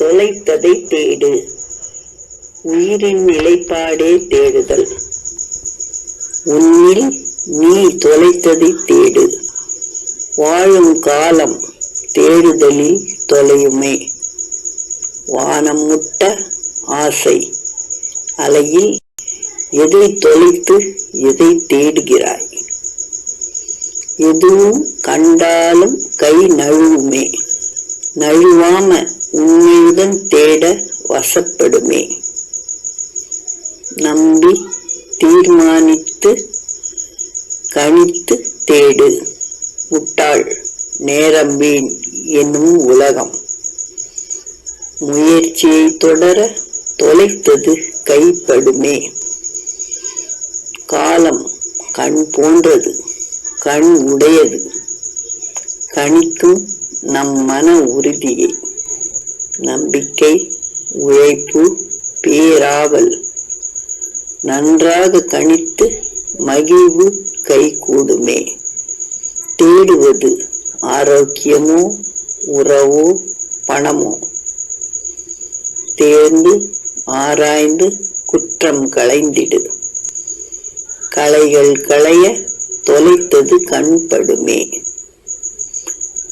தொலைத்ததை தேடு. உயிரின் நிலைப்பாடே தேடுதல். உன்னில் நீ தொலைத்ததை தேடு. வாழும் காலம் தேடுதலில் தொலையுமே. வானம் முட்ட ஆசை. அலையில் எதை தொலைத்து எதை தேடுகிறாய்? எதுவும் கண்டாலும் கை நழுவுமே. நழுவாம உண்மையுடன் தேட வசப்படுமே. நம்பி தீர்மானித்து கணித்து தேடு. முட்டாள் நேரம் வீண் என்னும் உலகம். முயற்சியை தொடர தொலைத்தது கைப்படுமே. காலம் கண் போன்றது கண் உடையது. கணிக்கும் நம் மன உறுதியை. நம்பிக்கை உழைப்பு பேராவல். நன்றாக கணித்து மகிழ்வு கைகூடுமே. தேடுவது ஆரோக்கியமோ உறவோ பணமோ. தேர்ந்து ஆராய்ந்து குற்றம் களைந்திடு. களைகள் களைய தொலைத்தது கண்படுமே.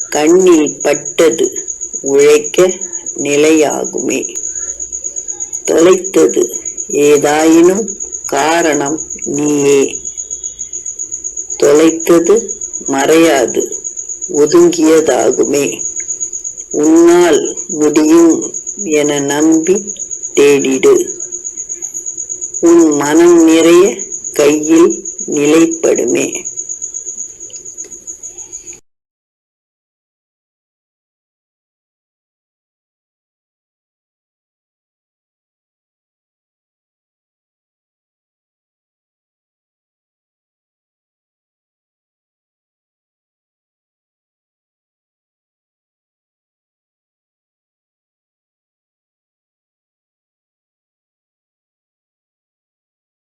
கண்ணில் பட்டது உழைக்க நிலையாகுமே. தொலைத்தது ஏதாயினும் காரணம் நீயே. தொலைத்தது மறையாது ஒதுங்கியதாகுமே. உன்னால் முடியும் என நம்பி தேடிடு. உன் மனம் நிறைய கையில் நிலைப்படுமே.